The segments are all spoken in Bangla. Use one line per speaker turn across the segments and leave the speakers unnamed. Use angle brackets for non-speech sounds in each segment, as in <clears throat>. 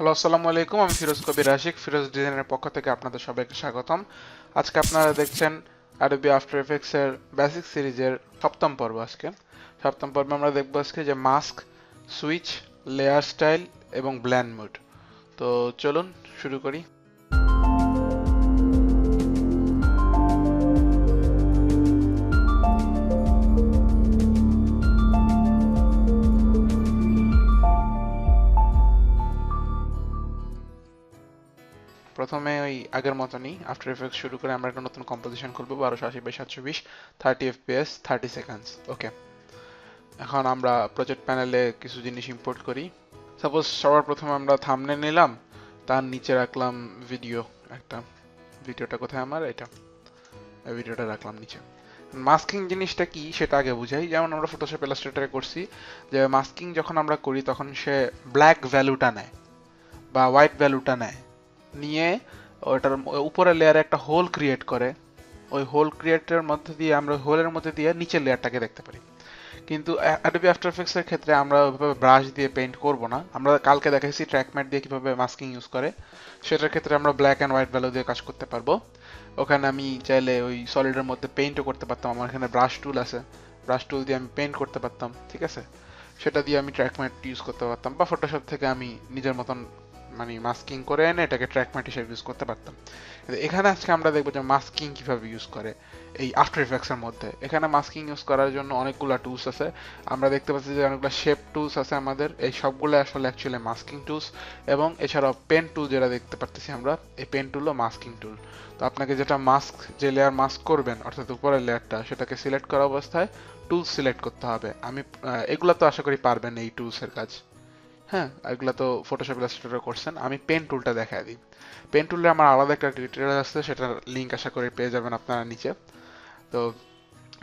হ্যালো, আসসালামু আলাইকুম, আমি ফিরোজ কবির আশিক ফিরোজ ডিজাইনের পক্ষ থেকে আপনাদের সবাইকে স্বাগতম। আজকে আপনারা দেখছেন অ্যাডোবি আফটার এফেক্টস এর বেসিক সিরিজের সপ্তম পর্ব আজকে। সপ্তম পর্বে আমরা দেখব আজকে যে মাস্ক সুইচ লেয়ার স্টাইল এবং ব্ল্যান্ড মুড তো চলুন শুরু করি। প্রথমে ওই আগের মতনই আফটার এফেক্টস শুরু করে আমরা একটা নতুন কম্পোজিশন খুলবো, বারোশো আশি বাই সাতশো বিশ thirty FPS thirty seconds okay এখন আমরা প্রজেক্ট প্যানেলে কিছু জিনিস ইম্পোর্ট করি। সাপোজ সবার প্রথমে আমরা থামনে নিলাম, তার নিচে রাখলাম ভিডিও একটা ভিডিওটা কোথায় আমার? এটা ভিডিওটা রাখলাম নিচে। মাস্কিং জিনিসটা কি সেটা আগে বুঝাই। যেমন আমরা ফটোশপ ইলাস্ট্রেটরে করছি যে মাস্কিং যখন আমরা করি তখন সে ব্ল্যাক ভ্যালুটা নেয়, বা হোয়াইট ভ্যালুটা নেয়। নিয়ে ওটার উপরের লেয়ারে একটা হোল ক্রিয়েট করে। ওই হোল ক্রিয়েটের মধ্যে দিয়ে আমরা হোলের মধ্যে দিয়ে নিচের লেয়ারটাকে দেখতে পারি। কিন্তু অ্যাডোবি আফটার এফেক্টস এর ক্ষেত্রে আমরা ওইভাবে ব্রাশ দিয়ে পেইন্ট করব না। আমরা কালকে দেখাইছি ট্র্যাক ম্যাট দিয়ে কীভাবে মাস্কিং ইউজ করে। সেটার ক্ষেত্রে আমরা ব্ল্যাক অ্যান্ড হোয়াইট ভ্যালু দিয়ে কাজ করতে পারব। ওখানে আমি চাইলে ওই সলিডের মধ্যে পেইন্টও করতে পারতাম। আমার এখানে ব্রাশ টুল আছে। ব্রাশ টুল দিয়ে আমি পেইন্ট করতে পারতাম, ঠিক আছে? সেটা দিয়ে আমি ট্র্যাক ম্যাট ইউজ করতে পারতাম। বা ফটোশপ থেকে আমি নিজের মতন মানে মাস্কিং করে এনে এটাকে ট্র্যাক ম্যাট হিসেবে ইউজ করতে পারতাম। কিন্তু এখানে আজকে আমরা দেখব যে মাস্কিং কীভাবে ইউজ করে এই আফটার এফেক্টস এর মধ্যে। এখানে মাস্কিং ইউজ করার জন্য অনেকগুলো টুলস আছে। আমরা দেখতে পাচ্ছি যে অনেকগুলো শেপ টুলস আছে আমাদের। এই সবগুলো আসলে অ্যাকচুয়ালি মাস্কিং টুলস এবং এছাড়াও পেন টুল যেটা দেখতে পারতেছি আমরা, এই পেন টুলও মাস্কিং টুল তো আপনাকে যেটা মাস্ক যে লেয়ার মাস্ক করবেন, অর্থাৎ উপরের লেয়ারটা সেটাকে সিলেক্ট করা অবস্থায় টুল সিলেক্ট করতে হবে। আমি এগুলো তো আশা করি পারবেন এই টুলসের কাজ। হ্যাঁ এগুলো তো ফটোশপ ইলাস্ট্রেটর করছেন। আমি পেন টুলটা দেখাই দিই। পেন টুলে আমার আলাদা একটা টিউটোরিয়াল আছে সেটার লিঙ্ক আশা করি পেয়ে যাবেন আপনারা নিচে। তো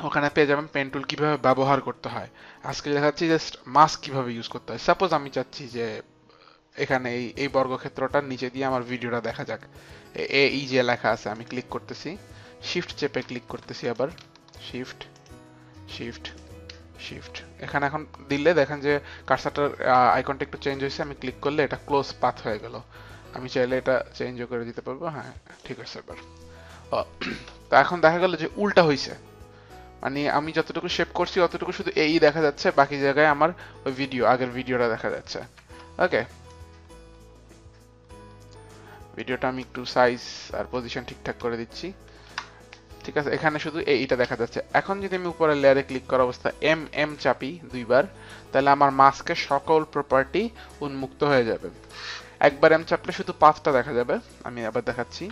ওখানে পেয়ে যাবেন পেন টুল কীভাবে ব্যবহার করতে হয়। আজকে দেখাচ্ছি জাস্ট মাস্ক কীভাবে ইউজ করতে হয়। সাপোজ আমি চাচ্ছি যে, এখানে এই এই বর্গক্ষেত্রটার নিচে দিয়ে আমার ভিডিওটা দেখা যাক। এ- এ ই যে লেখা আছে, আমি ক্লিক করতেছি। শিফট চেপে ক্লিক করতেছি আবার। শিফট শিফট শিফট এখানে এখন দিলে দেখেন যে কার্সারটার আইকনটা একটু চেঞ্জ হয়েছে, আমি ক্লিক করলে এটা ক্লোজ পাথ হয়ে গেল। আমি চাইলে এটা চেঞ্জও করে দিতে পারব হ্যাঁ ঠিক আছে এবার। তো এখন দেখা গেল যে উল্টা হয়েছে মানে আমি যতটুকু শেপ করছি, অতটুকু শুধু এই দেখা যাচ্ছে, বাকি জায়গায় আমার ওই ভিডিও আগের ভিডিওটা দেখা যাচ্ছে। ওকে ভিডিওটা আমি একটু সাইজ আর পজিশন ঠিকঠাক করে দিচ্ছি। ঠিক আছে, এখানে শুধু এইটা দেখা যাচ্ছে। এখন যদি আমি উপরের লেয়ারে ক্লিক করা অবস্থা এম এম চাপি দুইবার, তাহলে আমার মাস্কের সকল প্রপার্টি উন্মুক্ত হয়ে যাবে। একবার এম চাপলে শুধু পাথটা দেখা যাবে, আমি আবার দেখাচ্ছি।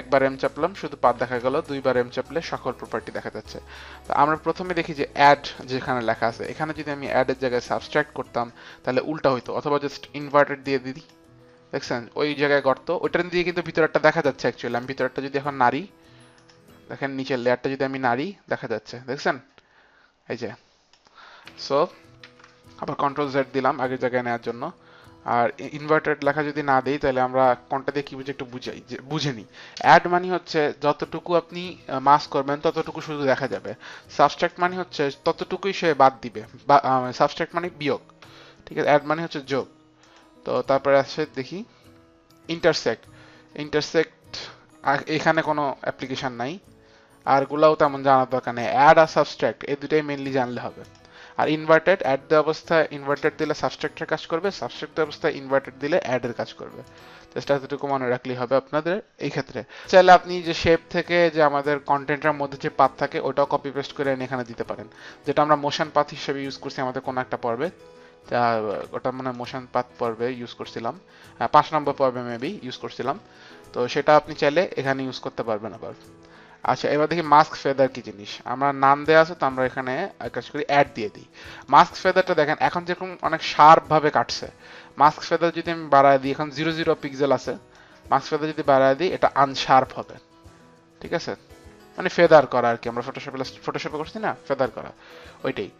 একবার এম চাপলাম, শুধু পাত দেখা গেল, দুইবার এম চাপলে সকল প্রপার্টি দেখা যাচ্ছে। তো আমরা প্রথমে দেখি যে অ্যাড যেখানে লেখা আছে। এখানে যদি আমি অ্যাডের জায়গায় সাবস্ট্রাক্ট করতাম, তাহলে উল্টা হইতো, অথবা জাস্ট ইনভার্টেড দিয়ে দিই। দেখছেন? ওই জায়গায় গর্ত, ওইটার দিয়ে কিন্তু ভিতরটা দেখা যাচ্ছে অ্যাকচুয়ালি আমি ভিতরটা যদি এখন নারী দেখেন নিচের লেয়ারটা যদি আমি নারী দেখা যাচ্ছে। দেখছেন? এই যে। সো আবার কন্ট্রোল জেড দিলাম আগের জায়গায় নেওয়ার জন্য। আর ইনভার্টেড লেখা যদি না দিই, তাহলে আমরা কোনটা দিয়ে কি বুঝে একটু বুঝাই বুঝে নিই। অ্যাড মানে হচ্ছে যতটুকু আপনি মাস করবেন, ততটুকু শুধু দেখা যাবে। সাবস্ট্রাক্ট মানে হচ্ছে ততটুকুই সে বাদ দিবে। বা সাবস্ট্রাক্ট মানে বিয়োগ। ঠিক আছে? অ্যাড মানে হচ্ছে যোগ। তো তারপরে আসছে দেখি ইন্টারসেক্ট ইন্টারসেক্ট এখানে কোনো অ্যাপ্লিকেশন নাই। আর গুলাও তেমন জানার দরকার নেই। অ্যাড আর সাবস্ট্রাক্ট এই দুটাই মেনলি জানলে হবে। আর ইনভার্টেড অ্যাড দেওয়া অবস্থায় ইনভার্টেড দিলে সাবস্ট্রাক্টের কাজ করবে সাবস্ট্রাক্ট অবস্থায় ইনভার্টেড দিলে অ্যাডের কাজ করবে। জাস্ট এতটুকু মনে রাখলেই হবে আপনাদের এই ক্ষেত্রে। চাইলে আপনি যে শেপ থেকে যে আমাদের কন্টেন্টের মধ্যে যে পাথ থাকে, ওটাও কপি পেস্ট করে এনে এখানে দিতে পারেন। যেটা আমরা মোশন পাথ হিসেবে ইউজ করছি, আমাদের কোনো একটা পর্বে। তা, ওটা মানে মোশন পাথ পর্বে ইউজ করছিলাম। পাঁচ নম্বর পর্বে মেবি ইউজ করছিলাম। তো সেটা আপনি চাইলে এখানে ইউজ করতে পারবেন আবার। আচ্ছা এবার দেখি মাস্ক ফেদার কি জিনিস। আমরা নাম দেওয়া আছে তো আমরা এখানে কাজ করি অ্যাড দিয়ে দিই। মাস্ক ফেদারটা দেখেন, এখন যেরকম অনেক শার্প ভাবে কাটছে। মাস্ক ফেদার যদি আমি বাড়ায় দিই, এখন জিরো জিরো পিক্সেল আছে। মাস্ক ফেদার যদি বাড়ায় দিই, এটা আনশার্প হবে। ঠিক আছে? মানে ফেদার করা আর কি, আমরা ফটোশপে ফটোশপে করছি না? ফেদার করা। ওইটাই।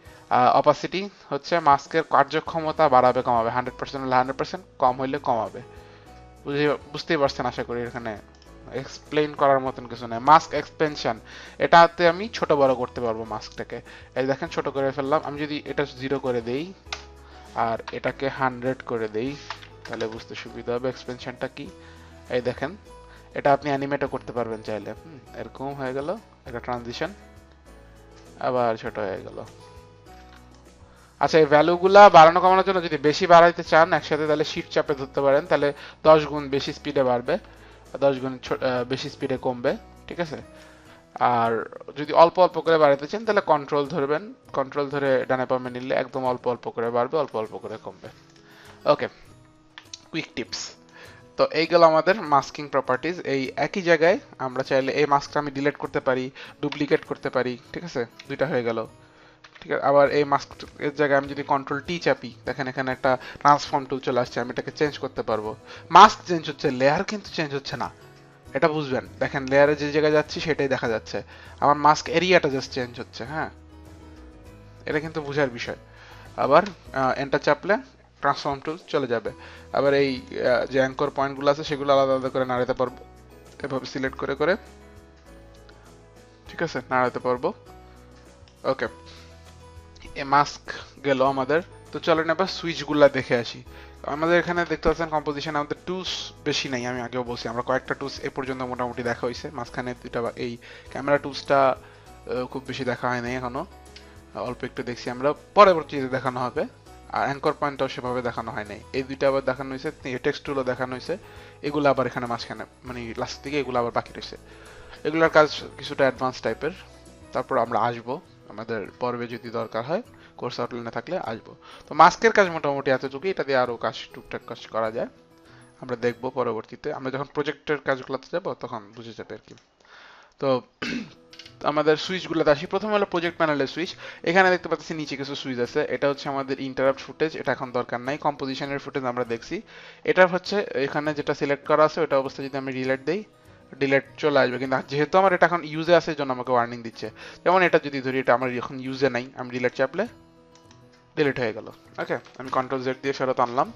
অপাসিটি হচ্ছে মাস্কের কার্যক্ষমতা বাড়াবে, কমাবে। হান্ড্রেড পার্সেন্ট হলে হান্ড্রেড পার্সেন্ট কম হইলে কমাবে। বুঝে বুঝতেই পারছেন আশা করি এখানে এক্সপ্লেইন করার মতন কিছু নেই। মাস্ক এক্সপেনশন এটাতে আমি ছোট বড় করতে পারব মাস্কটাকে এই দেখেন ছোট করে ফেললাম। আমি যদি এটা জিরো করে দেই, আর এটাকে হান্ড্রেড করে দেই, তাহলে বুঝতে সুবিধা হবে এক্সপেনশনটা কি। এই দেখেন, এটা আপনি অ্যানিমেটও করতে পারবেন চাইলে। এরকম হয়ে গেল একটা ট্রানজিশন আবার ছোট হয়ে গেল। আচ্ছা এই ভ্যালুগুলা বাড়ানো কমানোর জন্য যদি বেশি বাড়াইতে চান একসাথে, তাহলে শিফট চাপে ধরতে পারেন। তাহলে দশ গুণ বেশি স্পিডে বাড়বে। দশ গুণ বেশি স্পিডে কমবে, ঠিক আছে? আর যদি অল্প অল্প করে বাড়াতে চান, তাহলে কন্ট্রোল ধরবেন। কন্ট্রোল ধরে ডানে বামে নিলে একদম অল্প অল্প করে বাড়বে, অল্প অল্প করে কমবে। ওকে কুইক টিপস তো এইগুলো আমাদের মাস্কিং প্রপার্টিজ এই একই জায়গায় আমরা চাইলে এই মাস্কটা আমি ডিলিট করতে পারি ডুপ্লিকেট করতে পারি, ঠিক আছে? দুইটা হয়ে গেল। ঠিক আছে? আবার এই মাস্ক এর জায়গায় আমি যদি কন্ট্রোল টি চাপি, দেখেন এখানে একটা ট্রান্সফর্ম টুল চলে আসছে, আমি এটাকে চেঞ্জ করতে পারব। মাস্ক চেঞ্জ হচ্ছে লেয়ার কিন্তু চেঞ্জ হচ্ছে না। এটা বুঝবেন। দেখেন লেয়ারে যে জায়গায় যাচ্ছি, সেটাই দেখা যাচ্ছে। আমার মাস্ক এরিয়াটা জাস্ট চেঞ্জ হচ্ছে হ্যাঁ? এটা কিন্তু বোঝার বিষয়। আবার এন্টার চাপলে ট্রান্সফর্ম টুল চলে যাবে। আবার এই যে অ্যাঙ্কর পয়েন্টগুলো আছে, সেগুলো আলাদা আলাদা করে নাড়াতে পারব। এভাবে সিলেক্ট করে করে। ঠিক আছে? নাড়াতে পারব। ওকে মাস্ক গেল আমাদের। তো চলেন এবার সুইচগুলা দেখে আসি। আমাদের এখানে দেখতে পাচ্ছেন কম্পোজিশন আমাদের টুলস বেশি নাই, আমি আগেও বলছি। আমরা কয়েকটা টুলস এ পর্যন্ত মোটামুটি দেখা হয়েছে। মাঝখানে দুইটা এই ক্যামেরা টুলসটা খুব বেশি দেখা হয় নাই এখনও। অল্প একটু দেখছি আমরা। পরবর্তীতে দেখানো হবে। আর অ্যাঙ্কর পয়েন্টটাও সেভাবে দেখানো হয় নাই। এই দুইটা আবার দেখানো হয়েছে টেক্সট টুলও দেখানো হয়েছে। এগুলো আবার এখানে মাঝখানে মানে লাস্ট দিকে এগুলো আবার বাকি রয়েছে। এগুলোর কাজ কিছুটা অ্যাডভান্স টাইপের তারপর আমরা আসব। আমাদের পর্বে যদি দরকার হয় কোর্স আউটলাইনে থাকলে আসব। তো মাস্কের কাজ মোটামুটি এতটুকু এটা দিয়ে আরও কাজ, টুকটাক কাজ করা যায়। আমরা দেখব পরবর্তীতে। আমরা যখন প্রজেক্টের কাজগুলোতে যাব, তখন বুঝে যাবে আর কি। তো <clears throat> আমাদের সুইচগুলোতে আসি। প্রথমে হলো প্রজেক্ট প্যানেলের সুইচ এখানে দেখতে পাচ্ছি নিচে কিছু সুইচ আছে। এটা হচ্ছে আমাদের ইন্টারাপ্ট ফুটেজ এটা এখন দরকার নাই। কম্পোজিশনের ফুটেজ আমরা দেখছি। এটা হচ্ছে, এখানে যেটা সিলেক্ট করা আছে, ওটা অবস্থা যদি আমি রিলেট দেই ডিলেট চলে আসবে। কিন্তু যেহেতু আমার এটা এখন ইউজে এই জন্য আমাকে ওয়ার্নিং দিচ্ছে। যেমন এটা যদি ধরি, এটা আমার এখন ইউজে নাই। আমি ডিলেট চাপলে ডিলিট হয়ে গেল। ওকে আমি কন্ট্রোল জেড দিয়ে ফেরত আনলাম।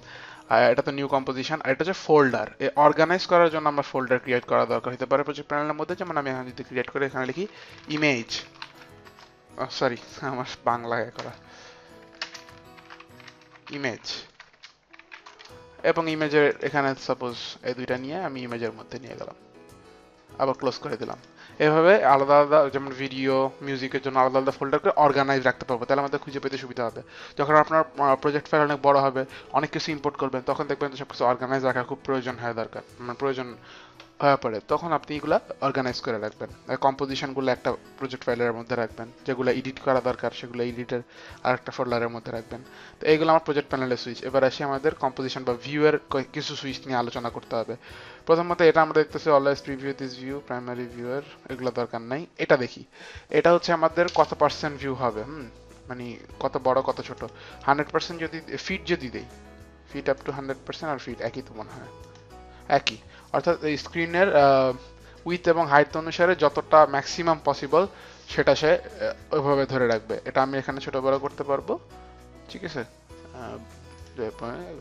আর এটা তো নিউ কম্পোজিশন আর এটা হচ্ছে ফোল্ডার অর্গানাইজ করার জন্য আমার ফোল্ডার ক্রিয়েট করা দরকার। হতে পারে প্রজেক্ট প্যানেলের মধ্যে। যেমন আমি এখন যদি ক্রিয়েট করে, এখানে লিখি ইমেজ সরি <laughs> আমার বাংলায় করা ইমেজ এবং ইমেজের এখানে সাপোজ এই দুইটা নিয়ে আমি ইমেজের মধ্যে নিয়ে গেলাম। আবার ক্লোজ করে দিলাম। এভাবে আলাদা আলাদা যেমন ভিডিও মিউজিকের জন্য আলাদা আলাদা ফোল্ডার করে অর্গানাইজ রাখতে পারব, তাহলে আমাদের খুঁজে পেতে সুবিধা হবে। যখন আপনার প্রজেক্ট ফাইল অনেক বড় হবে, অনেক কিছু ইম্পোর্ট করবেন, তখন দেখবেন সব কিছু অর্গানাইজ রাখা খুব প্রয়োজন হয় দরকার মানে প্রয়োজন হয়ে পড়ে, তখন আপনি এগুলা অর্গানাইজ করে রাখবেন। কম্পোজিশনগুলো একটা প্রজেক্ট ফাইলের মধ্যে রাখবেন, যেগুলো এডিট করা দরকার, সেগুলো এডিটের আর একটা ফোল্ডারের মধ্যে রাখবেন। তো এইগুলো আমার প্রজেক্ট প্যানেলের সুইচ এবার আসি আমাদের কম্পোজিশন বা ভিউয়ের কিছু সুইচ নিয়ে আলোচনা করতে হবে। প্রথমত এটা আমরা দেখতেছি always preview this view primary ভিউয়ের এগুলো দরকার নাই। এটা দেখি। এটা হচ্ছে আমাদের কত পার্সেন্ট ভিউ হবে, হুম? মানে কত বড়, কত ছোট। হান্ড্রেড পার্সেন্ট যদি ফিট যদি দেই fit up to hundred percent R fit একই তো মনে হয়। একই। অর্থাৎ এই স্ক্রিনের উইথ এবং হাইট অনুসারে যতটা ম্যাক্সিমাম পসিবল সেটা সে ওইভাবে ধরে রাখবে। এটা আমি এখানে ছোট বড় করতে পারব। ঠিক আছে?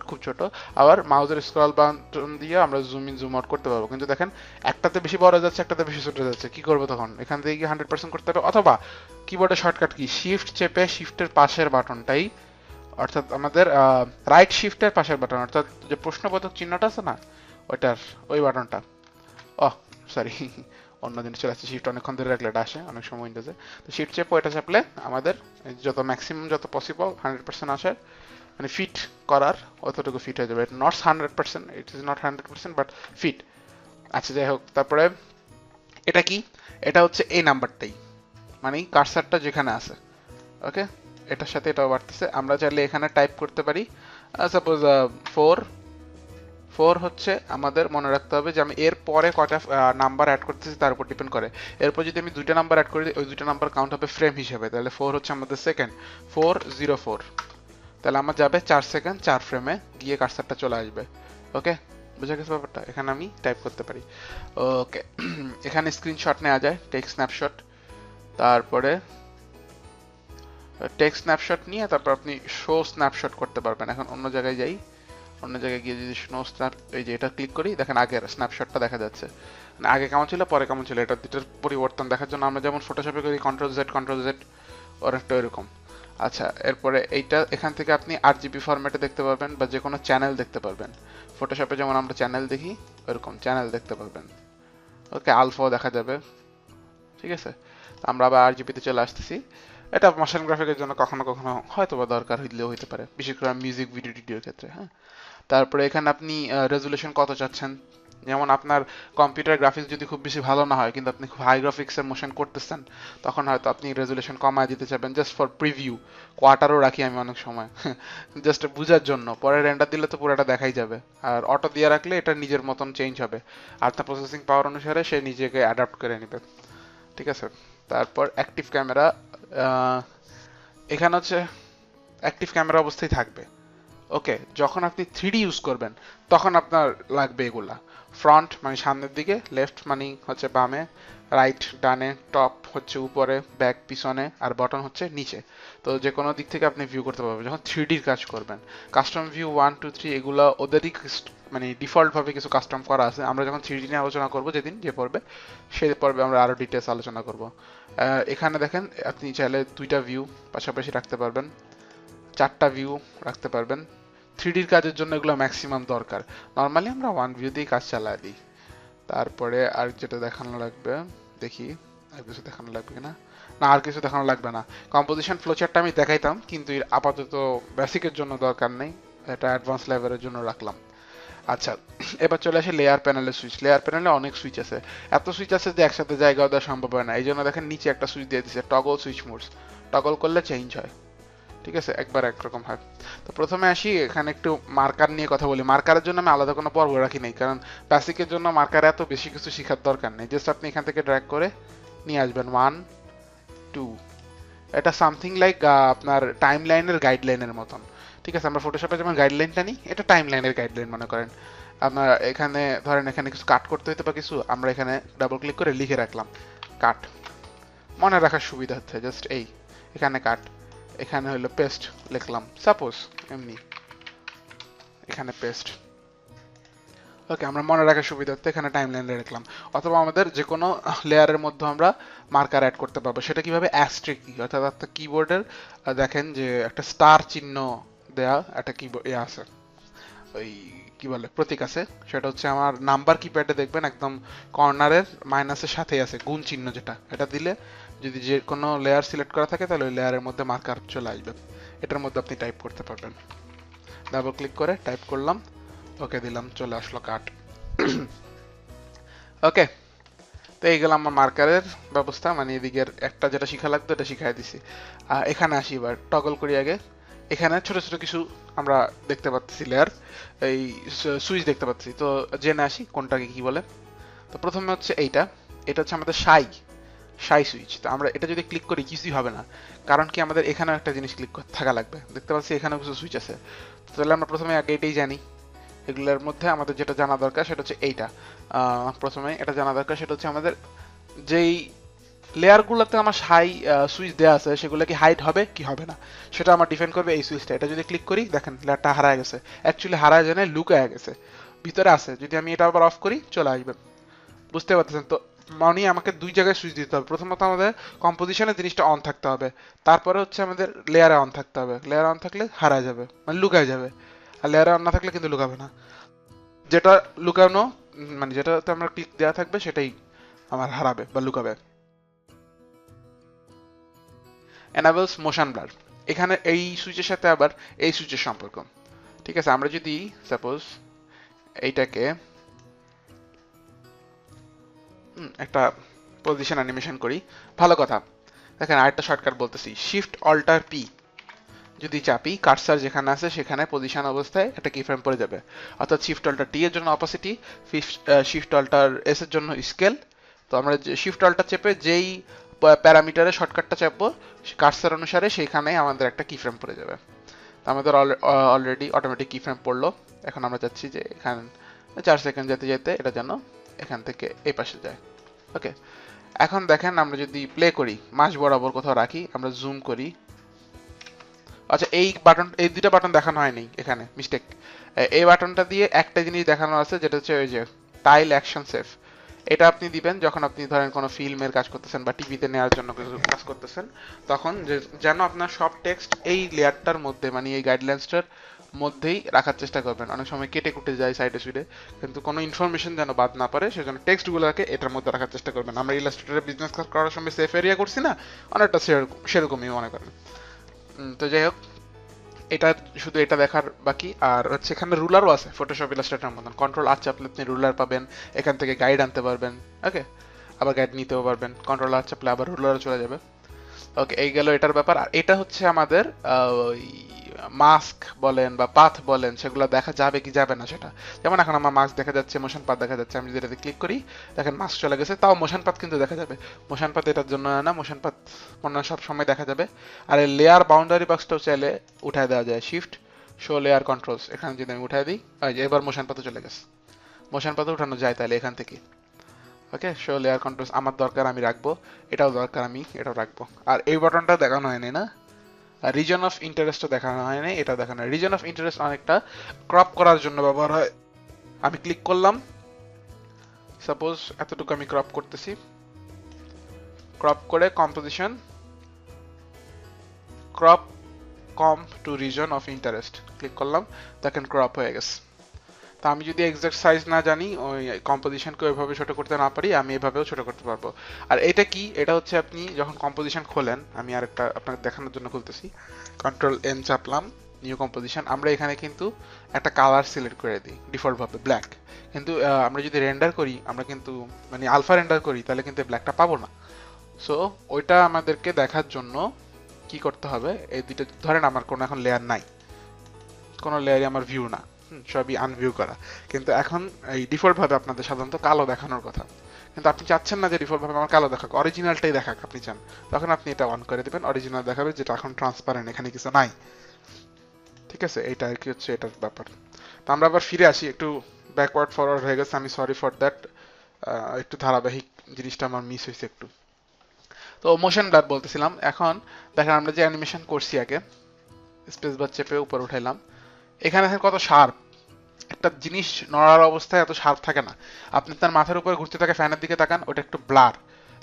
খুব ছোট। আবার মাউজের স্ক্রল বাটন দিয়ে আমরা জুম ইন জুম আউট করতে পারব। কিন্তু দেখেন, একটাতে বেশি বড় যাচ্ছে, একটাতে বেশি ছোট যাচ্ছে। কি করব তখন? এখান থেকে গিয়ে হান্ড্রেড পার্সেন্ট করতে হবে। অথবা কিবোর্ডের শর্টকাট কি? শিফট চেপে শিফটের পাশের বাটনটাই অর্থাৎ আমাদের রাইট শিফটের পাশের বাটন অর্থাৎ যে প্রশ্নবোধক চিহ্নটা আছে না ওইটার, ওই বাটনটা। ও সরি অন্য জিনিস চলে আসছে শিফট অনেকক্ষণ ধরে রাখলে আসে অনেক সময় উইন্ডোজে তো শিফট চেপে ওইটা চাপলে আমাদের যত ম্যাক্সিমাম যত পসিবল হান্ড্রেড পার্সেন্ট আসে মানে ফিট করার অতটুকু ফিট হয়ে যাবে। Not hundred percent it is not hundred percent but fit আচ্ছা যাই হোক, তারপরে এটা কি? এটা হচ্ছে এই নাম্বারটাই মানে কার্সারটা যেখানে আছে। ওকে এটার সাথে এটাও বাড়তেছে। আমরা চাইলে এখানে টাইপ করতে পারি। সাপোজ ফোর ফোর হচ্ছে আমাদের মনে রাখতে হবে যে আমি এর পরে কয়টা নাম্বার অ্যাড করতেছি তার উপর ডিপেন্ড করে। এরপর যদি আমি দুইটা নাম্বার অ্যাড করি, ওই দুইটা নাম্বার কাউন্ট হবে ফ্রেম হিসেবে। তাহলে ফোর হচ্ছে আমাদের সেকেন্ড ফোর জিরো ফোর তাহলে আমার যাবে চার সেকেন্ড চার ফ্রেমে গিয়ে কার্সারটা চলে আসবে। ওকে বুঝা গেছে ব্যাপারটা? এখানে আমি টাইপ করতে পারি। ওকে <clears throat> এখানে স্ক্রিনশট নেওয়া যায় টেক স্ন্যাপশট তারপরে টেক স্ন্যাপশট নিয়ে তারপর আপনি শো স্ন্যাপশট করতে পারবেন। এখন অন্য জায়গায় যাই। অন্য জায়গায় গিয়ে যদি স্নো স্ন্যাপ এই যে এটা ক্লিক করি, দেখেন আগের স্ন্যাপশটটা দেখা যাচ্ছে। মানে আগে কেমন ছিল, পরে কেমন ছিল এটা দুটোর পরিবর্তন দেখার জন্য আমরা যেমন ফটোশপে করি কন্ট্রোল জেড কন্ট্রোল জেড অনেকটা এরকম। আচ্ছা এরপরে এইটা, এখান থেকে আপনি আর জিবি ফরম্যাটে দেখতে পারবেন বা যে কোনো চ্যানেল দেখতে পারবেন। ফটোশপে যেমন আমরা চ্যানেল দেখি, ওরকম চ্যানেল দেখতে পারবেন। ওকে আলফাও দেখা যাবে। ঠিক আছে? আমরা আবার আর জিবিতে চলে আসতেছি। এটা মোশন গ্রাফিকের জন্য কখনো কখনো হয়তো বা দরকার হইলেও হইতে পারে, বিশেষ করে মিউজিক ভিডিও টিডিওর ক্ষেত্রে হ্যাঁ? তারপরে এখানে আপনি রেজুলেশন কত চাচ্ছেন? যেমন আপনার কম্পিউটার গ্রাফিক্স যদি খুব বেশি ভালো না হয়, কিন্তু আপনি খুব হাই গ্রাফিক্সের মোশন করতেছেন, তখন হয়তো আপনি রেজুলেশন কমায় দিতে চাইবেন। জাস্ট ফর প্রিভিউ কোয়ার্টারও রাখি আমি অনেক সময়। <laughs> জাস্ট বুঝার জন্য, পরে রেন্ডার দিলে তো পুরোটা দেখাই যাবে। আর অটো দিয়ে রাখলে এটা নিজের মতন চেঞ্জ হবে। আর তার প্রসেসিং পাওয়ার অনুসারে সে নিজেকে অ্যাডাপ্ট করে নেবে। ঠিক আছে? তারপর অ্যাক্টিভ ক্যামেরা এখানে হচ্ছে অ্যাক্টিভ ক্যামেরা অবস্থায় থাকবে। ওকে যখন আপনি থ্রি ইউজ করবেন, তখন আপনার লাগবে এগুলা। ফ্রন্ট মানে সামনের দিকে লেফট মানে হচ্ছে বামে রাইট ডানে টপ হচ্ছে উপরে ব্যাক পিছনে, আর বটন হচ্ছে নিচে। তো যে কোনো দিক থেকে আপনি ভিউ করতে পারবেন, যখন থ্রি ডির কাজ করবেন। Custom view one two three এগুলো ওদেরই মানে ডিফল্টভাবে কিছু কাস্টম করা আছে। আমরা যখন থ্রি নিয়ে আলোচনা করব, যেদিন যে পর্বে, সেই পর্বে আমরা আরও ডিটেলস আলোচনা করব। এখানে দেখেন, আপনি চাইলে দুইটা ভিউ পাশাপাশি রাখতে পারবেন। চারটা ভিউ রাখতে পারবেন। থ্রিডির কাজের জন্য এগুলো ম্যাক্সিমাম দরকার। নর্মালি আমরা ওয়ান ভিউ দিয়েই কাজ চালাই দিই। তারপরে আর যেটা দেখানো লাগবে, দেখি আর কিছু দেখানো লাগবে কিনা? না, আর কিছু দেখানো লাগবে না। কম্পোজিশন ফ্লোচারটা আমি দেখাইতাম, কিন্তু এর আপাতত বেসিকের জন্য দরকার নেই। এটা অ্যাডভান্স লেভেলের জন্য রাখলাম। আচ্ছা এবার চলে আসে লেয়ার প্যানেলের সুইচ লেয়ার প্যানেলে অনেক সুইচ আছে। এত সুইচ আছে যে একসাথে জায়গা দেওয়া সম্ভব হয় না। এই জন্য দেখেন নিচে একটা সুইচ দিয়ে দিচ্ছে টগল সুইচ মোডস টগল করলে চেঞ্জ হয়। ঠিক আছে? একবার একরকম হয়। তো প্রথমে আসি, এখানে একটু মার্কার নিয়ে কথা বলি। মার্কারের জন্য আমি আলাদা কোনো পর্ব রাখি নাই, কারণ বেসিকের জন্য মার্কার এত বেশি কিছু শেখার দরকার নেই। জাস্ট আপনি এখান থেকে ড্র্যাগ করে নিয়ে আসবেন। ওয়ান টু এটা সামথিং লাইক আপনার টাইম লাইনের গাইডলাইনের মতন। ঠিক আছে? আমরা ফটোশপে যেমন গাইডলাইনটা নিই, এটা টাইম লাইনের গাইডলাইন মনে করেন। আপনার এখানে, ধরেন এখানে কিছু কাট করতে হইতে বা কিছু, আমরা এখানে ডাবল ক্লিক করে লিখে রাখলাম। কাট মনে রাখার সুবিধা হচ্ছে জাস্ট এই। এখানে কাট এখানে হলো পেস্ট লিখলাম। সাপোজ এমনি। এখানে পেস্ট ওকে আমরা মনে রাখার সুবিধার্থে এখানে টাইম লাইনে রাখলাম অথবা আমাদের যে কোনো লেয়ারের মধ্যে আমরা মার্কার অ্যাড করতে পারব। সেটা কীভাবে অ্যাস্ট্রিক কি? অর্থাৎ একটা কিবোর্ডের দেখেন যে একটা স্টার চিহ্ন দেয়া একটা কিবোর্ড ইয়ে আছে। ওই কি বলে, প্রতীক আছে। সেটা হচ্ছে আমার নাম্বার কিপ্যাডে দেখবেন একদম কর্নারের মাইনাসের সাথেই আছে, গুণ চিহ্ন যেটা। এটা দিলে যদি যে কোনো লেয়ার সিলেক্ট করা থাকে, তাহলে ওই লেয়ারের মধ্যে মার্কার চলে আসবে। এটার মধ্যে আপনি টাইপ করতে পারবেন। ডাবল ক্লিক করে টাইপ করলাম ওকে দিলাম, চলে আসলো কাট ওকে <clears throat> তো এই গেলাম আমার মার্কারের ব্যবস্থা মানে এদিকের একটা যেটা শিখা লাগতো, এটা শিখাই দিছি। আর এখানে আসি এবার টগল করি আগে। এখানে ছোট ছোট কিছু আমরা দেখতে পাচ্ছি লেয়ার এই সুইচ দেখতে পাচ্ছি। তো জেনে আসি কোনটাকে কি বলে। তো প্রথমে হচ্ছে এইটা। এটা হচ্ছে আমাদের সাই সাই সুইচ তো আমরা এটা যদি ক্লিক করি, কিছুই হবে না। কারণ কি আমাদের এখানেও একটা জিনিস ক্লিক থাকা লাগবে। দেখতে পাচ্ছি এখানেও কিছু সুইচ আছে। তাহলে আমরা প্রথমে আগে এটাই জানি। এগুলোর মধ্যে আমাদের যেটা জানা দরকার সেটা হচ্ছে এইটা। প্রথমে এটা জানা দরকার সেটা হচ্ছে আমাদের যেই লেয়ারগুলোতে আমার হাই সুইচ দেওয়া আছে, সেগুলো কি হাইট হবে কি হবে না? সেটা আমার ডিফেন্ড করবে এই সুইচটা এটা যদি ক্লিক করি, দেখেন লেয়ারটা হারায় গেছে। অ্যাকচুয়ালি হারায় জানে লুকায় গেছে। ভিতরে আছে। যদি আমি এটা আবার অফ করি, চলে আসবে। বুঝতে পারতেছেন? তো মানে আমাকে দুই জায়গায় সুইচ দিতে হবে। প্রথমত আমাদের কম্পোজিশনে জিনিসটা অন থাকতে হবে। তারপরে হচ্ছে আমাদের লেয়ারে অন থাকতে হবে। লেয়ারে অন থাকলে হারা যাবে মানে লুকায় যাবে। আর লেয়ারে অন না থাকলে কিন্তু লুকাবে না। যেটা লুকানো মানে যেটাতে আমরা ক্লিক দেওয়া থাকবে সেটাই আমার হারাবে বা লুকাবে। এনাবেলস মোশন ব্লার এখানে এই সুইচের সাথে আবার এই সুইচের সম্পর্ক। ঠিক আছে, আমরা যদি সাপোজ এইটাকে একটা পজিশন অ্যানিমেশন করি। ভালো কথা। দেখেন আরেকটা শর্টকাট বলতেছি। শিফট অল্টার পি যদি চাপি কার্সার যেখানে আছে, সেখানে পজিশন অবস্থায় একটা কি ফ্রেম পড়ে যাবে। অর্থাৎ শিফট অল্টার টি এর জন্য অপোসিটি শিফট অল্টার এস এর জন্য স্কেল তো আমরা শিফট অল্টার চেপে যেই প্যারামিটারে শর্টকাটটা চাপবো কার্সার অনুসারে সেখানে আমাদের একটা কি ফ্রেম পড়ে যাবে। তো আমাদের অলরেডি অটোমেটিক কি ফ্রেম পড়ল। এখন আমরা চাচ্ছি যে এখানে চার সেকেন্ড যেতে যেতে এটা যেন এখান থেকে এই পাশে যায়। ওকে এখন দেখেন আমরা যদি প্লে করি মাস বরাবর কোথাও রাখি, আমরা জুম করি। আচ্ছা এই বাটন এই দুইটা বাটন দেখানো হয়নি এখানে মিস্টেক এই বাটনটা দিয়ে একটা জিনিস দেখানো আছে, যেটা হচ্ছে ওই যে টাইল অ্যাকশন সেফ এটা আপনি দিবেন যখন আপনি ধরেন কোনো ফিল্মের কাজ করতেছেন বা টিভিতে নেওয়ার জন্য কিছু কাজ করতেছেন, তখন যেন আপনার সব টেক্সট এই লেয়ারটার মধ্যে মানে এই গাইডলাইন্সটার মধ্যেই রাখার চেষ্টা করবেন। অনেক সময় কেটে কুটে যায় সাইডে সুইডে কিন্তু কোনো ইনফরমেশন যেন বাদ না পারে সেজন্য টেক্সটগুলোকে এটার মধ্যে রাখার চেষ্টা করবেন। আমরা ইলাস্ট্রেটরে বিজনেস করার সময় সেফ এরিয়া করছি না, অনেকটা সেরকমই মনে করেন। তো যাই হোক, এটা শুধু এটা দেখার বাকি। আর হচ্ছে এখানে রুলারও আছে ফটোশপ ইলাস্ট্রেটর মতন। কন্ট্রোল আর চাপলে আপনি রুলার পাবেন, এখান থেকে গাইড আনতে পারবেন ওকে আবার গাইড নিতেও পারবেন। কন্ট্রোল আর চাপলে আবার রুলারও চলে যাবে। ওকে এই গেল এটার ব্যাপার। আর এটা হচ্ছে আমাদের মাস্ক বলেন বা পাথ বলেন, সেগুলো দেখা যাবে কি যাবে না সেটা। যেমন এখন আমার মাস্ক দেখা যাচ্ছে মোশন পাথ দেখা যাচ্ছে, আমি যদি এটাতে ক্লিক করি, দেখেন মাস্ক চলে গেছে, তাও মোশন পাথ কিন্তু দেখা যাবে। মোশন পাথ এটার জন্য না মোশন পাথ মনে সব সময় দেখা যাবে। আর এই লেয়ার বাউন্ডারি বক্সটাও চাইলে উঠায় দেওয়া যায় শিফট শো লেয়ার কন্ট্রোলস এখানে যদি আমি উঠায় দিই এবার মোশন পাথে চলে গেছে। মোশন পাথে উঠানো যায় তাহলে এখান থেকে। ওকে শো লেয়ার কন্ট্রোলস আমার দরকার, আমি রাখব। এটাও দরকার, আমি এটাও রাখব। আর এই বাটনটা দেখানো হয়নি না? রিজন অফ ইন্টারেস্টও দেখানো হয়নি, এটা দেখানো হয় রিজন অফ ইন্টারেস্ট অনেকটা ক্রপ করার জন্য ব্যবহার হয়। আমি ক্লিক করলাম। সাপোজ এতটুকু আমি ক্রপ করতেছি। ক্রপ করে composition crop comp to region of interest click করলাম। দেখেন ক্রপ হয়ে গেছে। তা আমি যদি এক্সাক্ট সাইজ না জানি, ওই কম্পোজিশনকে ওইভাবে ছোট করতে না পারি, আমি এভাবেও ছোট করতে পারব। আর এটা কি? এটা হচ্ছে আপনি যখন কম্পোজিশন খোলেন, আমি আরেকটা আপনাকে দেখানোর জন্য খুলতেছি। কন্ট্রোল এম চাপলাম নিউ কম্পোজিশন আমরা এখানে কিন্তু একটা কালার সিলেক্ট করে দিই ডিফল্ট ভাবে ব্ল্যাক কিন্তু আমরা যদি রেন্ডার করি, আমরা কিন্তু মানে আলফা রেন্ডার করি, তাহলে কিন্তু ব্ল্যাকটা পাবো না। সো ওইটা আমাদেরকে দেখার জন্য কি করতে হবে? এই দুইটা, ধরেন আমার কোনো এখন লেয়ার নাই। কোনো লেয়ারই আমার ভিউ না। সবই আনভিউ করা। কিন্তু এখন এই ডিফল্ট ভাবে আপনাদের সাধারণত কালো দেখানোর কথা। কিন্তু আপনি চাচ্ছেন না যে ডিফল্ট ভাবে আমার কালো দেখাক অরিজিনালটাই দেখাক আপনি চান। তখন আপনি এটা অন করে দেবেন অরিজিনাল দেখাবে, যেটা এখন ট্রান্সপারেন্ট এখানে কিছু নাই। ঠিক আছে? এইটা আর কি হচ্ছে, এটার ব্যাপার। তো আমরা আবার ফিরে আসি, একটু ব্যাকওয়ার্ড ফরওয়ার্ড হয়ে গেছে, আমি সরি ফর দ্যাট একটু ধারাবাহিক জিনিসটা আমার মিস হয়েছে একটু। তো মোশন ব্লার বলতেছিলাম, এখন দেখেন আমরা যে অ্যানিমেশন করছি আগে স্পেস বার চেপে উপর উঠাইলাম। এখানে কত শার্প। একটা জিনিস নড়ার অবস্থায় এত শার্প থাকে না। আপনি তার মাথার উপরে ঘুরতে থাকে, ফ্যানের দিকে তাকান, ওটা একটু ব্লার,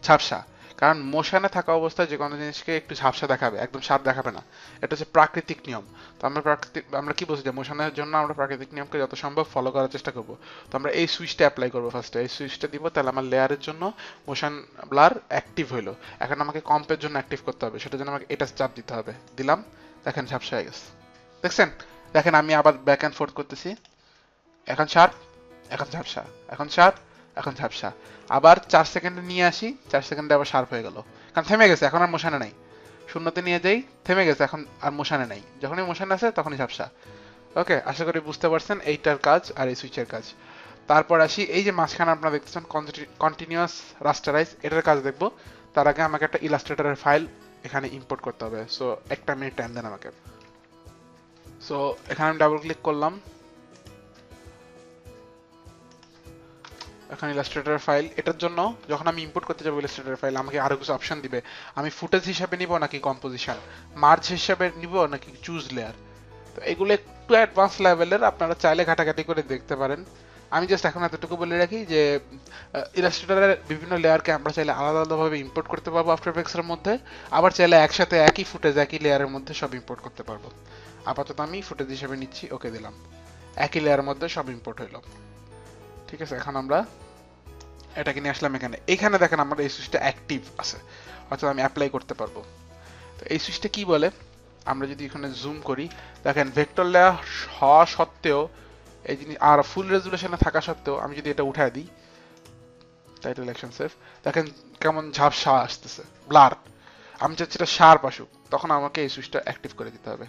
ঝাপসা। কারণ মোশানে থাকা অবস্থায় যে কোনো জিনিসকে একটু ঝাপসা দেখাবে, একদম শার্প দেখাবে না। এটা হচ্ছে প্রাকৃতিক নিয়ম। তো আমরা প্রাকৃতিক আমরা কি বলছি যে মোশনের জন্য আমরা প্রাকৃতিক নিয়মকে যত সম্ভব ফলো করার চেষ্টা করব। তো আমরা এই সুইচটা অ্যাপ্লাই করব ফার্স্টে এই সুইচটা দিব, তাহলে আমার লেয়ারের জন্য মোশন ব্লার অ্যাক্টিভ হইল। এখন আমাকে কম্পের জন্য অ্যাক্টিভ করতে হবে। সেটার জন্য আমাকে এটা চাপ দিতে হবে। দিলাম। দেখেন ঝাপসা হয়ে গেছে। দেখছেন? দেখেন আমি আবার ব্যাক অ্যান্ড ফোর্থ করতেছি। এখন শার্প এখন ঝাপসা, এখন শার্প এখন ঝাপসা। আবার চার সেকেন্ডে নিয়ে আসি, চার সেকেন্ডে আবার শার্প হয়ে গেল। কারণ থেমে গেছে, এখন আর মোশানে নাই। শূন্যতে নিয়ে যাই, থেমে গেছে, এখন আর মোশানে নাই। যখনই মোশান আছে তখনই ঝাপসা। ওকে আশা করি বুঝতে পারছেন, এইটার কাজ আর এই সুইচের কাজ। তারপর আসি, এই যে মাঝখানে আপনারা দেখতেছেন কন্টিনিউয়াস রাস্টারাইজ এটার কাজ দেখব। তার আগে আমাকে একটা ইলাস্ট্রেটরের ফাইল এখানে ইম্পোর্ট করতে হবে। সো একটা মিনিট টাইম দেন আমাকে। সো এখানে আমি ডাবল ক্লিক করলাম। এখানে ইলাস্ট্রেটর ফাইল এটার জন্য যখন আমি ইম্পোর্ট করতে যাব ইলাস্ট্রেটর ফাইল আমাকে আরও কিছু অপশন দিবে। আমি ফুটেজ হিসাবে নিব নাকি কম্পোজিশন মার্জ হিসাবে নিব নাকি চুজ লেয়ার তো এগুলো একটু অ্যাডভান্স লেভেলের আপনারা চাইলে ঘাটাঘাটি করে দেখতে পারেন। আমি জাস্ট এখন এতটুকু বলে রাখি যে ইলাস্ট্রেটরের বিভিন্ন লেয়ারকে আমরা চাইলে আলাদা আলাদাভাবে ইম্পোর্ট করতে পারব আফটার এফেক্টসের মধ্যে। আবার চাইলে একসাথে একই ফুটেজ একই লেয়ারের মধ্যে সব ইম্পোর্ট করতে পারব। আপাতত আমি ফুটেজ হিসেবে নিচ্ছি, ওকে দিলাম। একই লেয়ারের মধ্যে সব ইম্পোর্ট হইল। ঠিক আছে, এখন আমরা এটাকে নিয়ে আসলাম এখানে। এখানে দেখেন আমার এই সুইচটা অ্যাক্টিভ আছে অর্থাৎ আমি অ্যাপ্লাই করতে পারব। তো এই সুইচটা কি বলে? আমরা যদি এখানে জুম করি, দেখেন ভেক্টর লেয়ার হওয়া সত্ত্বেও, এই জিনিস আর ফুল রেজুলেশনে থাকা সত্ত্বেও, আমি যদি এটা উঠায় দিই টাইটেল অ্যাকশন সেফ দেখেন কেমন ঝাপসা আসতেছে। ব্লার। আমি চাচ্ছি এটা শার্প আসুক, তখন আমাকে এই সুইচটা অ্যাক্টিভ করে দিতে হবে।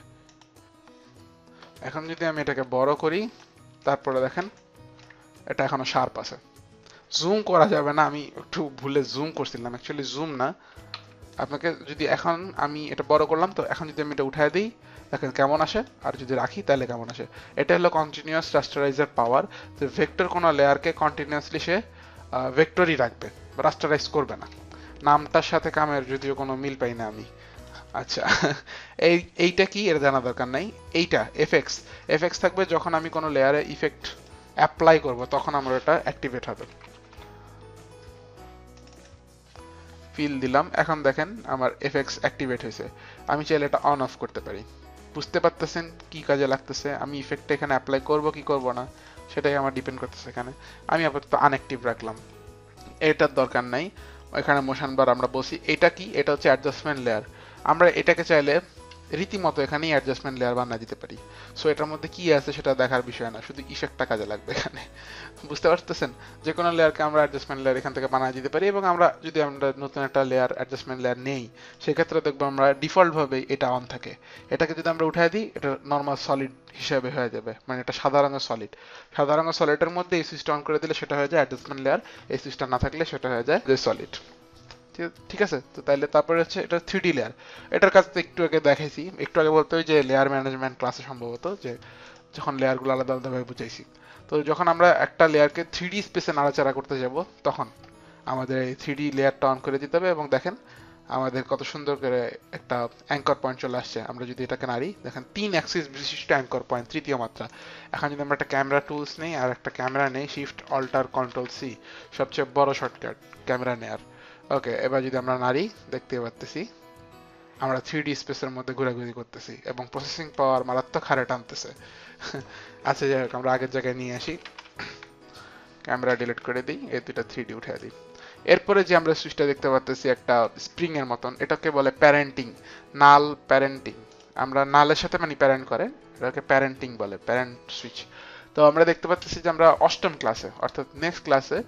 এখন যদি আমি এটাকে বড় করি, তারপরে দেখেন, এটা এখনও শার্প আছে। জুম করা যাবে না, আমি একটু ভুলে জুম করছিলাম অ্যাকচুয়ালি জুম না। আপনাকে যদি এখন আমি এটা বড় করলাম, তো এখন যদি আমি এটা উঠায় দিই, দেখেন কেমন আসে। আর যদি রাখি, তাহলে কেমন আসে। এটা হলো কন্টিনিউয়াস রাস্টারাইজার পাওয়ার তো ভেক্টর কোনো লেয়ারকে কন্টিনিউয়াসলি সে ভেক্টরই রাখবে রাস্টারাইজ করবে না। নামটার সাথে কামের যদিও কোনো মিল পাই না আমি। আচ্ছা এই, এইটা কি? এর জানা দরকার নাই। এইটা এফএক্স এফএক্স থাকবে যখন আমি কোনো লেয়ারে ইফেক্ট অ্যাপ্লাই করব, তখন আমার এটা অ্যাক্টিভেট হবে। ফিল দিলাম। এখন দেখেন আমার এফএক্স অ্যাক্টিভেট হয়েছে। আমি চাইলে এটা অন অফ করতে পারি। বুঝতে পারতেছেন কি কাজে লাগতেছে? আমি ইফেক্টটা এখানে অ্যাপ্লাই করব কি করব না? সেটাই আমার ডিপেন্ড করতেছে এখানে। আমি আপাতত আনঅ্যাক্টিভ রাখলাম। এটার দরকার নাই। এখানে মোশন বার আমরা বসি এটা কি? এটা হচ্ছে অ্যাডজাস্টমেন্ট লেয়ার আমরা এটাকে চাইলে রীতিমতো এখানেই অ্যাডজাস্টমেন্ট লেয়ার বানিয়ে দিতে পারি। সো এটার মধ্যে কি আছে সেটা দেখার বিষয় না, শুধু ইফেক্টটা কাজে লাগবে এখানে। <laughs> বুঝতে পারতেছেন? যে কোনো লেয়ারকে আমরা অ্যাডজাস্টমেন্ট লেয়ার এখান থেকে বানিয়ে দিতে পারি এবং আমরা যদি আমরা নতুন একটা লেয়ার অ্যাডজাস্টমেন্ট লেয়ার নেই, সেক্ষেত্রে দেখব আমরা ডিফল্টভাবে এটা অন থাকে। এটাকে যদি আমরা উঠাই দিই, এটা নর্মাল সলিড হিসেবে হয়ে যাবে। মানে এটা সাদা রঙের সলিড সাদা রঙের সলিডের মধ্যে এই সুইচটা অন করে দিলে সেটা হয়ে যায় অ্যাডজাস্টমেন্ট লেয়ার এই সুইচটা না থাকলে সেটা হয়ে যায় যে সলিড ঠিক আছে? তো তাইলে তারপরে হচ্ছে এটা থ্রি লেয়ার এটার কাছ তো একটু আগে দেখাইছি। একটু আগে বলতে ওই যে লেয়ার ম্যানেজমেন্ট ক্লাসে সম্ভবত যে যখন লেয়ারগুলো আলাদা আলাদাভাবে বুঝাইছি। তো যখন আমরা একটা লেয়ারকে থ্রি স্পেসে নাড়াচাড়া করতে যাব, তখন আমাদের এই থ্রি লেয়ারটা অন করে দিতে হবে এবং দেখেন আমাদের কত সুন্দর করে একটা অ্যাঙ্কর পয়েন্ট চলে আসছে। আমরা যদি এটাকে নাড়ি, দেখেন তিন অ্যাক্সিস বিশিষ্ট অ্যাঙ্কর পয়েন্ট তৃতীয় মাত্রা। এখন যদি আমরা একটা ক্যামেরা টুলস নেই আর একটা ক্যামেরা নেই শিফট অল্টার কন্ট্রোল সি সবচেয়ে বড় শর্টকাট ক্যামেরা নেয়ার। ওকে এবার যদি আমরা নারী দেখতে পারতেছি, আমরা থ্রি ডি স্পেসের মধ্যে ঘোরাঘুরি করতেছি এবং প্রসেসিং পাওয়ার মারাত্মক হারে টানতেছে। <laughs> আচ্ছা যাই হোক, আমরা আগের জায়গায় নিয়ে আসি। ক্যামেরা ডিলিট করে দিই, এই দুটা থ্রি ডি উঠে দিই। এরপরে যে আমরা সুইচটা দেখতে পাচ্তেছি একটা স্প্রিং এর মতন, এটাকে বলে প্যারেন্টিং নাল প্যারেন্টিং আমরা নালের সাথে মানে প্যারেন্ট করে, এটাকে প্যারেন্টিং বলে প্যারেন্ট সুইচ তো আমরা দেখতে পাচ্ছি যে আমরা অষ্টম ক্লাসে অর্থাৎ নেক্সট ক্লাসে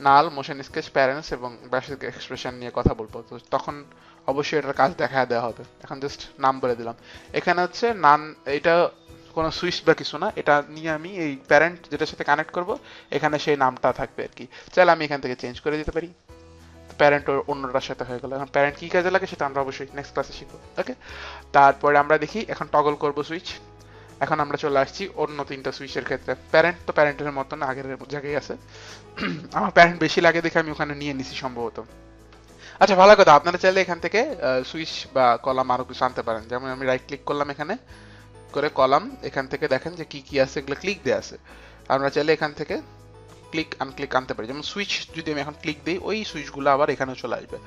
নাল মোশন স্কেচ প্যারেন্টস এবং বেসিক এক্সপ্রেশন নিয়ে কথা বলব। তো তখন অবশ্যই এটার কাজ দেখা দেওয়া হবে। এখন জাস্ট নাম বলে দিলাম। এখানে হচ্ছে নান, এটা কোনো সুইচ বা কিছু না, এটা নিয়ে আমি এই প্যারেন্ট যেটার সাথে কানেক্ট করব, এখানে সেই নামটা থাকবে আর কি। চাইলে আমি এখান থেকে চেঞ্জ করে দিতে পারি। প্যারেন্ট ওর অন্যটার সাথে হয়ে গেল। এখন প্যারেন্ট কী কাজে লাগে সেটা আমরা অবশ্যই নেক্সট ক্লাসে শিখব। ওকে তারপরে আমরা দেখি, এখন টগল করব সুইচ এখন আমরা চলে আসছি অন্য তিনটা সুইচের ক্ষেত্রে। প্যারেন্ট তো প্যারেন্টের মতন, আগের জায়গায় আছে। আমার প্যারেন্ট বেশি লাগে দেখে আমি ওখানে নিয়ে নিছি সম্ভবত। আচ্ছা ভালো কথা। আপনারা চাইলে এখান থেকে সুইচ বা কলাম আরও কিছু আনতে পারেন। যেমন আমি রাইট ক্লিক করলাম এখানে, করে কলাম, এখান থেকে দেখেন যে কি কি আছে, এগুলো ক্লিক দেওয়া আছে। আমরা চাইলে এখান থেকে ক্লিক আনক্লিক আনতে পারি। যেমন সুইচ যদি আমি এখন ক্লিক দিই, ওই সুইচগুলো আবার এখানে চলে আসবে।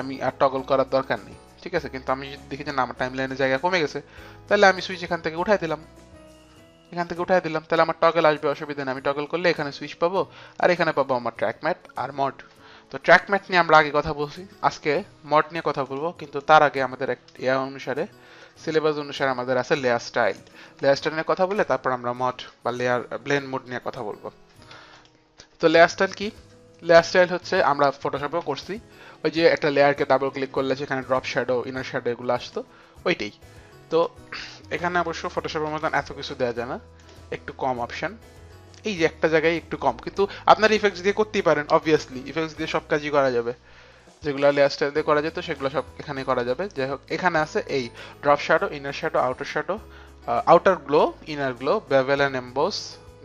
আমি আর টগল করার দরকার নেই। ঠিক আছে, কিন্তু আমি দেখি যে না, আমার টাইম লাইনের জায়গা কমে গেছে, তাহলে আমি সুইচ এখান থেকে উঠাই দিলাম। এখান থেকে উঠাই দিলাম, তাহলে আমার টগল আসবে, অসুবিধা নেই। আমি টগল করলে এখানে সুইচ পাবো, আর এখানে পাবো আমার ট্র্যাক ম্যাট আর মড তো ট্র্যাক ম্যাট নিয়ে আমরা আগে কথা বলছি, আজকে মড নিয়ে কথা বলব, কিন্তু তার আগে আমাদের এক ইয়া অনুসারে সিলেবাস অনুসারে আমাদের আছে লেয়ার স্টাইল লেয়ার স্টাইল নিয়ে কথা বলে তারপর আমরা মড বা লেয়ার ব্লেন মোড নিয়ে কথা বলব। তো লেয়ার স্টাইল কি? লেয়ার স্টাইল হচ্ছে, আমরা ফটোশপেও করছি। ওই যে একটা লেয়ারকে ডাবল ক্লিক করলে সেখানে ড্রপ শ্যাডো ইনার শ্যাডো এগুলো আসতো, ওইটাই। তো এখানে অবশ্য ফটোশপের মতন এত কিছু দেওয়া যায় না, একটু কম অপশান এই যে একটা জায়গায় একটু কম, কিন্তু আপনার ইফেক্টস দিয়ে করতেই পারেন অবভিয়াসলি ইফেক্টস দিয়ে সব কাজই করা যাবে। যেগুলো লেয়ার স্টাইল দিয়ে করা যেত, সেগুলো সব এখানে করা যাবে। যাই হোক, এখানে আছে এই drop shadow inner shadow outer shadow outer glow inner glow bevel and emboss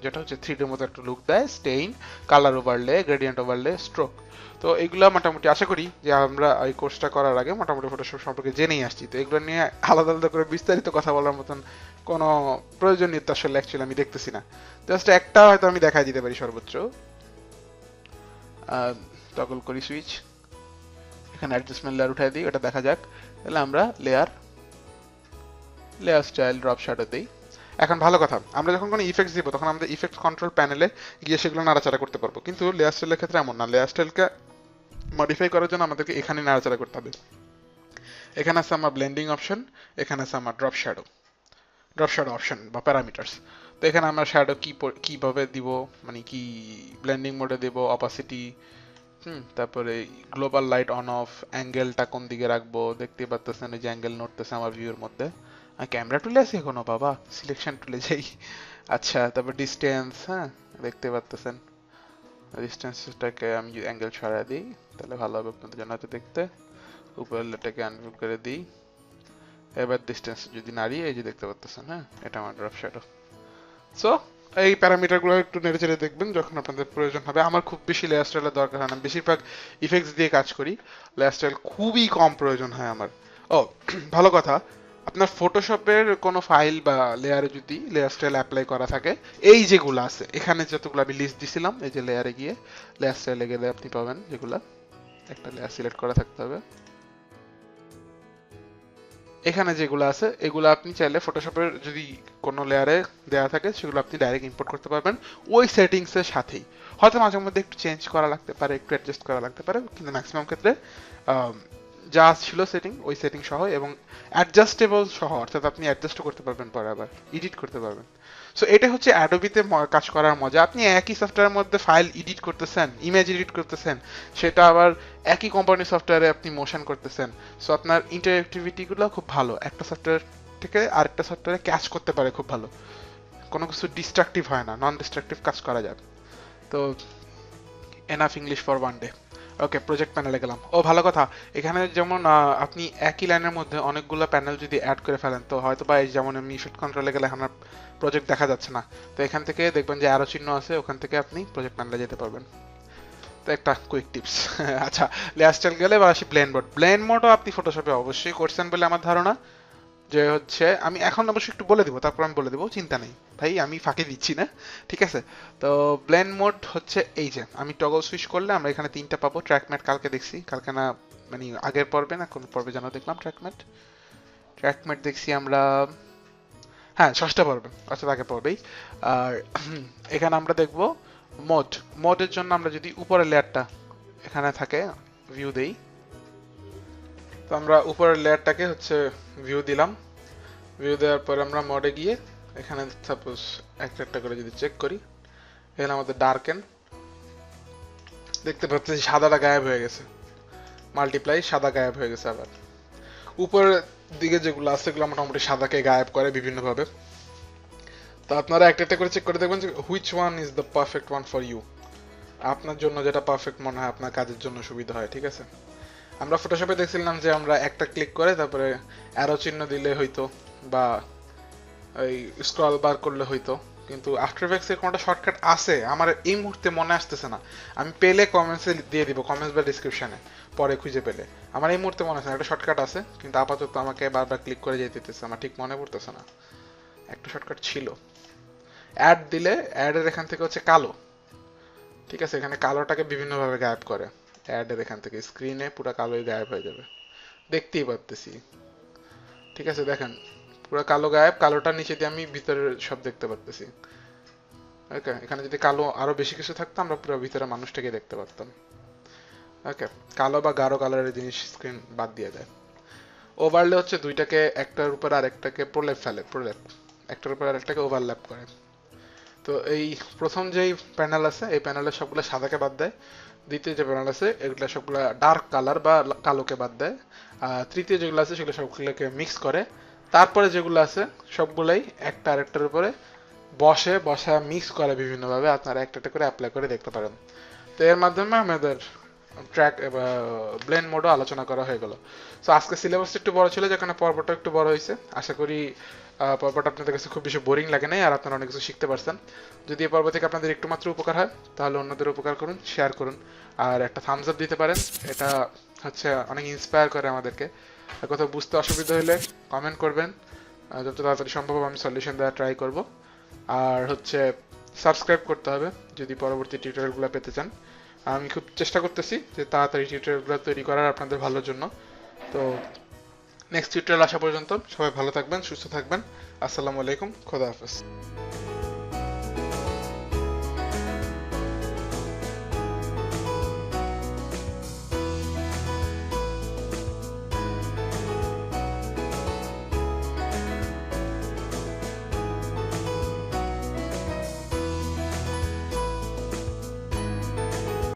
যেটা হচ্ছে থ্রি ডির মতো একটা লুক দেয় satin colour overlay gradient overlay stroke তো এইগুলো মোটামুটি আশা করি যে আমরা এই কোর্সটা করার আগে মোটামুটি ফটোশপ সম্পর্কে জেনেই আসছি। তো এগুলো নিয়ে আলাদা আলাদা করে বিস্তারিত কথা বলার মতন কোনো প্রয়োজনীয়তা আসলে অ্যাকচুয়ালি আমি দেখতেছি না। জাস্ট একটা হয়তো আমি দেখাই দিতে পারি সর্বোচ্চ। টগল করি সুইচ এখানে অ্যাডজাস্টমেন্ট লেয়ার উঠাই দিই, ওটা দেখা যাক। তাহলে আমরা layer layer style drop shadow দিই। এখন ভালো কথা, আমরা যখন কোনো ইফেক্টস দিব, তখন আমাদের ইফেক্ট কন্ট্রোল প্যানেলে গিয়ে সেগুলো নাড়াচাড়া করতে পারব। কিন্তু লেয়ার স্টাইলের ক্ষেত্রে এমন না লেয়ার স্টাইলকে মডিফাই করার জন্য আমাদেরকে এখানে নাড়াচাড়া করতে হবে। এখানে আছে আমার ব্লেন্ডিং অপশন এখানে আছে আমার drop shadow drop shadow option বা প্যারামিটার্স তো এখানে আমরা শ্যাডো কী কীভাবে দিব মানে কি ব্লেন্ডিং মোডে দেব অপাসিটি হুম, তারপরে গ্লোবাল লাইট অন অফ অ্যাঙ্গেলটা কোন দিকে রাখব দেখতে পাচ্ছেন যে অ্যাঙ্গেল নড়তেছে আমার ভিউর মধ্যে। ক্যামেরা টুলে আছে এখনও, বাবা? সিলেকশন টুলে যাই। আচ্ছা তারপর ডিস্টেন্স হ্যাঁ? দেখতে পাচ্তেছেন ডিস্টেন্সটাকে আমি অ্যাঙ্গেল ছড়া দিই, তাহলে ভালো হবে আপনাদের জন্য হয়তো দেখতে। উপরের লেটাকে আনভিউ করে দিই। এবার ডিস্টেন্স যদি নাড়িয়ে এই যে দেখতে পাচ্তেছেন হ্যাঁ? এটা আমার ড্রপ শ্যাডো সো এই প্যারামিটারগুলো একটু নেড়ে চেড়ে দেখবেন যখন আপনাদের প্রয়োজন হবে। আমার খুব বেশি লেয়ার স্টাইলের দরকার হয় না। বেশিরভাগ ইফেক্টস দিয়ে কাজ করি। লেয়ার স্টাইল খুবই কম প্রয়োজন হয় আমার। ও, <clears throat> ভালো কথা। আপনার ফটোশপের কোনো ফাইল বা লেয়ারে যদি লেয়ার স্টাইল অ্যাপ্লাই করা থাকে, এই যেগুলো আছে, এখানে যতগুলো আমি লিস্ট দিছিলাম, এই যে লেয়ারে গিয়ে লেয়ার স্টাইলে গেলে আপনি পাবেন যেগুলো একটা লেয়ার সিলেক্ট করা থাকতে হবে। এখানে যেগুলো আছে, এগুলো আপনি চাইলে ফটোশপের যদি কোনো লেয়ারে দেওয়া থাকে, সেগুলো আপনি ডাইরেক্ট ইম্পোর্ট করতে পারবেন ওই সেটিংসের সাথেই। হয়তো মাঝে মধ্যে একটু চেঞ্জ করা লাগতে পারে, একটু অ্যাডজাস্ট করা লাগতে পারে, কিন্তু ম্যাক্সিমাম ক্ষেত্রে যা ছিল সেটিং ওই সেটিং সহ এবং অ্যাডজাস্টেবল সহ, অর্থাৎ আপনি অ্যাডজাস্টও করতে পারবেন পরে আবার এডিট করতে পারবেন। সো এটা হচ্ছে অ্যাডোবিতে কাজ করার মজা। আপনি একই সফটওয়্যারের মধ্যে ফাইল এডিট করতেছেন ইমেজ এডিট করতেছেন, সেটা আবার একই কোম্পানির সফটওয়্যারে আপনি মোশন করতেছেন। সো আপনার ইন্টারঅ্যাক্টিভিটিগুলো খুব ভালো। একটা সফটওয়্যার থেকে আরেকটা সফটওয়্যারে ক্যাচ করতে পারে খুব ভালো। কোনো কিছু ডিস্ট্রাকটিভ হয় না নন ডিস্ট্রাকটিভ কাজ করা যায় তো enough English for one day okay project প্যানেলে গেলাম। ও, ভালো কথা। এখানে যেমন আপনি একই লাইনের মধ্যে অনেকগুলো প্যানেল যদি অ্যাড করে ফেলেন, তো হয়তো বা যেমন আমি শুট কন্ট্রোলে গেলে আমার প্রজেক্ট দেখা যাচ্ছে না। তো এখান থেকে দেখবেন যে আরও চিহ্ন আছে, ওখান থেকে আপনি প্রজেক্ট প্যানেলে যেতে পারবেন। তো একটা কুইক টিপস <laughs> আচ্ছা লেয়ার স্টাইল গেলে এবার আসি ব্লেন্ড মোড ব্লেন্ড মোডও আপনি ফটোশপে অবশ্যই করছেন বলে আমার ধারণা। যে হচ্ছে, আমি এখন অবশ্যই একটু বলে দিব, তারপর আমি বলে দেবো, চিন্তা নেই। ভাই, আমি ফাঁকি দিচ্ছি না, ঠিক আছে? তো ব্লেন্ড মোড হচ্ছে এই যে, আমি টগল সুইচ করলে আমরা এখানে তিনটা পাবো ট্র্যাক ম্যাট কালকে দেখছি, কালকে না মানে আগের পর্বে না, কোন পর্বে যেন দেখলাম ট্র্যাক ম্যাট ট্র্যাক ম্যাট দেখছি আমরা হ্যাঁ ষষ্ঠ পর্বে, অর্থাৎ আগের পর্বেই। আর <clears throat> এখানে আমরা দেখব মোড মোডের জন্য আমরা যদি উপরের লেয়ারটা এখানে থাকে ভিউ দেই তো আমরা উপরের লেয়ারটাকে হচ্ছে ভিউ দিলাম। ভিউ দেওয়ার পরে আমরা মডে গিয়ে এখানে সাপোজ একটা একটা করে যদি চেক করি এখানে আমাদের ডার্কেন দেখতে পাচ্ছি সাদাটা গায়েব হয়ে গেছে। মাল্টিপ্লাই সাদা গায়েব হয়ে গেছে আবার। উপরের দিকে যেগুলো আছে সেগুলো মোটামুটি সাদাকে গায়েব করে বিভিন্নভাবে। তো আপনারা একটা একটা করে চেক করে দেখবেন যে which one is the perfect one for you আপনার জন্য যেটা পারফেক্ট মনে হয়, আপনার কাজের জন্য সুবিধা হয়, ঠিক আছে? আমরা ফটোশপে দেখছিলাম যে আমরা একটা ক্লিক করে তারপরে অ্যারো চিহ্ন দিলে হইতো বা ওই স্ক্রল বার করলে হইতো। কিন্তু আফটার এফেক্টস এর কোনটা শর্টকাট আছে, আমার এই মুহূর্তে মনে আসতেছে না। আমি পেলে কমেন্টসে দিয়ে দিব কমেন্টস বা ডিসক্রিপশানে পরে খুঁজে পেলে। আমার এই মুহূর্তে মনে আছে একটা শর্টকাট আছে, কিন্তু আপাতত আমাকে বারবার ক্লিক করে যেতে দিতেছে, আমার ঠিক মনে পড়তেছে না। একটা শর্টকাট ছিল। অ্যাড দিলে অ্যাডের এখান থেকে হচ্ছে কালো। ঠিক আছে, এখানে কালোটাকে বিভিন্নভাবে গায়েব করে। অ্যাডের এখান থেকে স্ক্রিনে পুরো কালোই গায়েব হয়ে যাবে। দেখতেই পারতেছি। ঠিক আছে, দেখেন। পুরো কালো গায়েব, কালোটার নিচে দিয়ে আমি ভিতরে সব দেখতে পারতেছি। ওকে এখানে যদি কালো আরও বেশি কিছু থাকতো, আমরা পুরো ভিতরে মানুষটাকে দেখতে পারতাম। ওকে কালো বা গাঢ় কালারের জিনিস স্ক্রিন বাদ দিয়ে দেয়। ওভারলে হচ্ছে দুইটাকে, একটার উপর আরেকটাকে প্রলেপ ফেলে প্রলেপ একটার উপর আরেকটাকে ওভারল্যাপ করে। তো এই প্রথম যেই প্যানেল আছে, এই প্যানেলের সবগুলো সাদাকে বাদ দেয়। দ্বিতীয় যে প্যানেল আছে, এগুলো সবগুলো ডার্ক কালার বা কালোকে বাদ দেয়। আর তৃতীয় যেগুলো আছে, সেগুলো সবগুলোকে মিক্স করে। তারপরে যেগুলো আছে, সবগুলাই একটা আরেকটার উপরে বসে, বসা মিক্স করে বিভিন্নভাবে। আপনারা একটা একটা করে অ্যাপ্লাই করে দেখতে পারেন। তো এর মাধ্যমে আমাদের ট্র্যাক ব্লেন মোডও আলোচনা করা হয়ে গেল। সো আজকে সিলেবাসটা একটু বড় ছিল, যেখানে পর্বটা একটু বড় হয়েছে। আশা করি পর্বটা আপনাদের কাছে খুব বেশি বোরিং লাগে নাই, আর আপনারা অনেক কিছু শিখতে পারছেন। যদি এই পর্ব থেকে আপনাদের একটু মাত্র উপকার হয়, তাহলে অন্যদের উপকার করুন শেয়ার করুন। আর একটা থামস আপ দিতে পারেন, এটা হচ্ছে অনেক ইন্সপায়ার করে আমাদেরকে। কোথাও বুঝতে অসুবিধা হলে কমেন্ট করবেন। যত তাড়াতাড়ি সম্ভব আমি সলিউশন দেওয়ার ট্রাই করব। আর হচ্ছে সাবস্ক্রাইব করতে হবে, যদি পরবর্তী টিউটোরিয়ালগুলো পেতে চান। আমি খুব চেষ্টা করতেছি যে তাড়াতাড়ি টিউটোরিয়ালগুলো তৈরি করার আপনাদের ভালোর জন্য। তো নেক্সট টিউটোরিয়াল আসা পর্যন্ত সবাই ভালো থাকবেন, সুস্থ থাকবেন। আসসালামু আলাইকুম, খোদা হাফেজ।